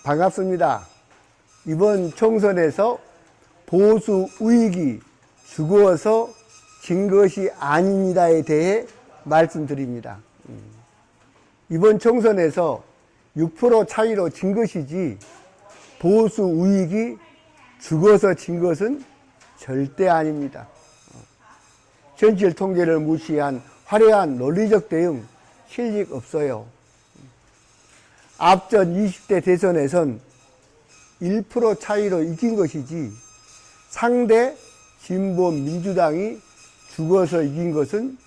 반갑습니다. 이번 총선에서 보수 우익이 죽어서 진 것이 아닙니다에 대해 말씀드립니다. 음. 이번 총선에서 6% 차이로 진 것이지 보수 우익이 죽어서 진 것은 절대 아닙니다. 어. 현실 통계를 무시한 화려한 논리적 대응 실직 없어요. 앞전 20대 대선에선 1% 차이로 이긴 것이지 상대 진보 민주당이 죽어서 이긴 것은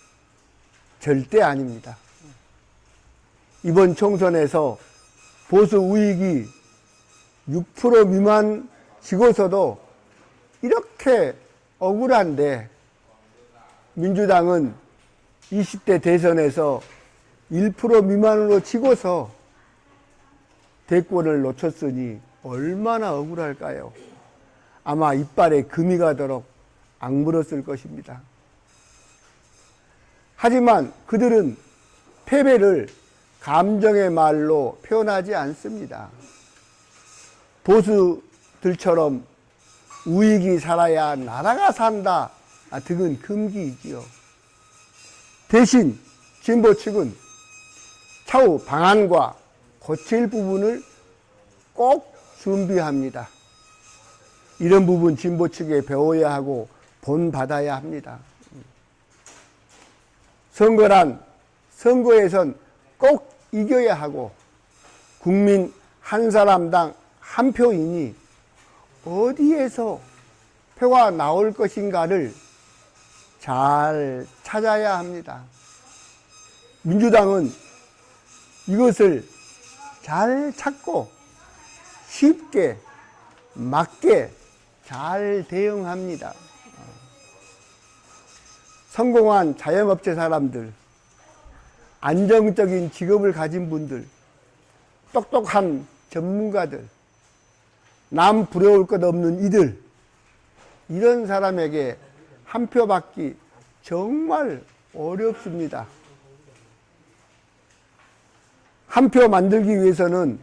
절대 아닙니다. 이번 총선에서 보수 우익이 6% 미만 지고서도 이렇게 억울한데 민주당은 20대 대선에서 1% 미만으로 치고서 대권을 놓쳤으니 얼마나 억울할까요? 아마 이빨에 금이 가도록 악물었을 것입니다. 하지만 그들은 패배를 감정의 말로 표현하지 않습니다. 보수들처럼 우익이 살아야 나라가 산다 등은 금기이지요. 대신 진보 측은 차후 방안과 고칠 부분을 꼭 준비합니다. 이런 부분 진보 측에 배워야 하고 본받아야 합니다. 선거란 선거에선 꼭 이겨야 하고 국민 한 사람당 한 표이니 어디에서 표가 나올 것인가를 잘 찾아야 합니다. 민주당은 이것을 잘 찾고 쉽게 맞게 잘 대응합니다. 성공한 자영업체 사람들, 안정적인 직업을 가진 분들, 똑똑한 전문가들, 남 부러울 것 없는 이들, 이런 사람에게 한 표 받기 정말 어렵습니다. 한 표 만들기 위해서는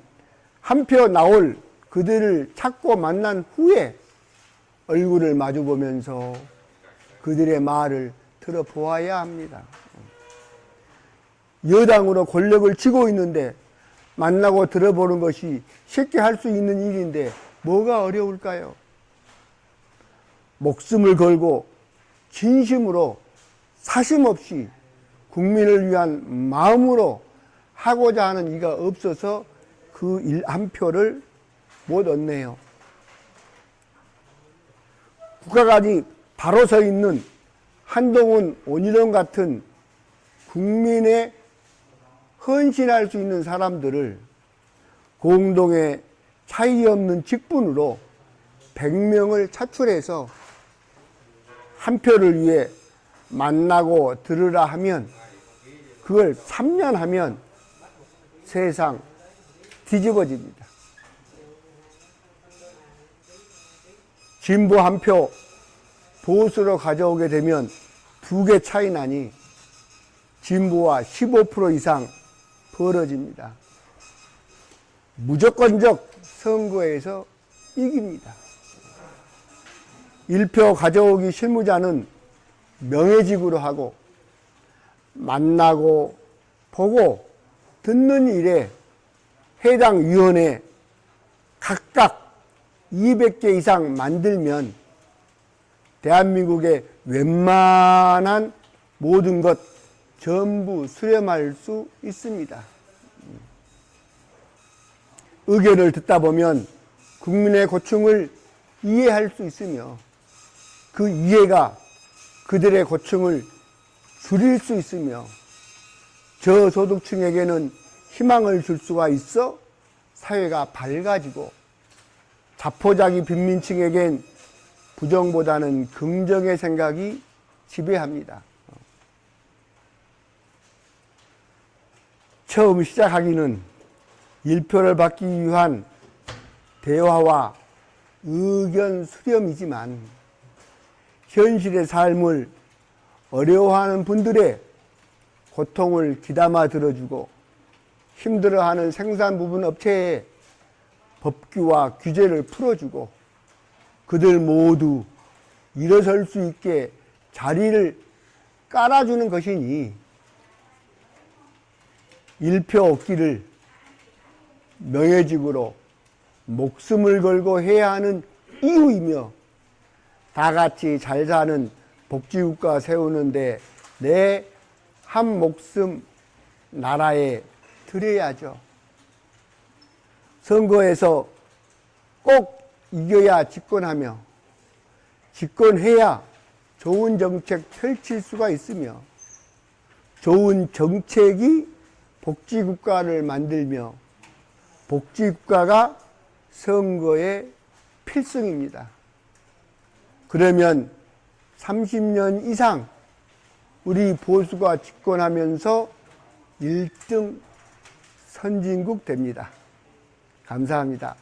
한 표 나올 그들을 찾고 만난 후에 얼굴을 마주 보면서 그들의 말을 들어보아야 합니다. 여당으로 권력을 쥐고 있는데 만나고 들어보는 것이 쉽게 할 수 있는 일인데 뭐가 어려울까요? 목숨을 걸고 진심으로 사심 없이 국민을 위한 마음으로 하고자 하는 이가 없어서 그 일 한 표를 못 얻네요. 국가관이 바로 서 있는 한동훈, 온희동 같은 국민의 헌신할 수 있는 사람들을 공동의 차이 없는 직분으로 100명을 차출해서 한 표를 위해 만나고 들으라 하면 그걸 3년 하면 세상 뒤집어집니다. 진보 한 표 보수로 가져오게 되면 두 개 차이 나니 진보와 15% 이상 벌어집니다. 무조건적 선거에서 이깁니다. 1표 가져오기 실무자는 명예직으로 하고 만나고 보고 듣는 일에 해당 위원회 각각 200개 이상 만들면 대한민국의 웬만한 모든 것 전부 수렴할 수 있습니다. 의견을 듣다 보면 국민의 고충을 이해할 수 있으며 그 이해가 그들의 고충을 줄일 수 있으며 저소득층에게는 희망을 줄 수가 있어 사회가 밝아지고 자포자기 빈민층에겐 부정보다는 긍정의 생각이 지배합니다. 처음 시작하기는 일표를 받기 위한 대화와 의견 수렴이지만 현실의 삶을 어려워하는 분들의 고통을 귀담아 들어주고 힘들어하는 생산 부분 업체에 법규와 규제를 풀어주고 그들 모두 일어설 수 있게 자리를 깔아주는 것이니 일표 얻기를 명예직으로 목숨을 걸고 해야 하는 이유이며 다 같이 잘 사는 복지국가 세우는데 내 한 목숨 나라에 드려야죠. 선거에서 꼭 이겨야 집권하며 집권해야 좋은 정책 펼칠 수가 있으며 좋은 정책이 복지국가를 만들며 복지국가가 선거의 필승입니다. 그러면 30년 이상 우리 보수가 집권하면서 1등 선진국 됩니다. 감사합니다.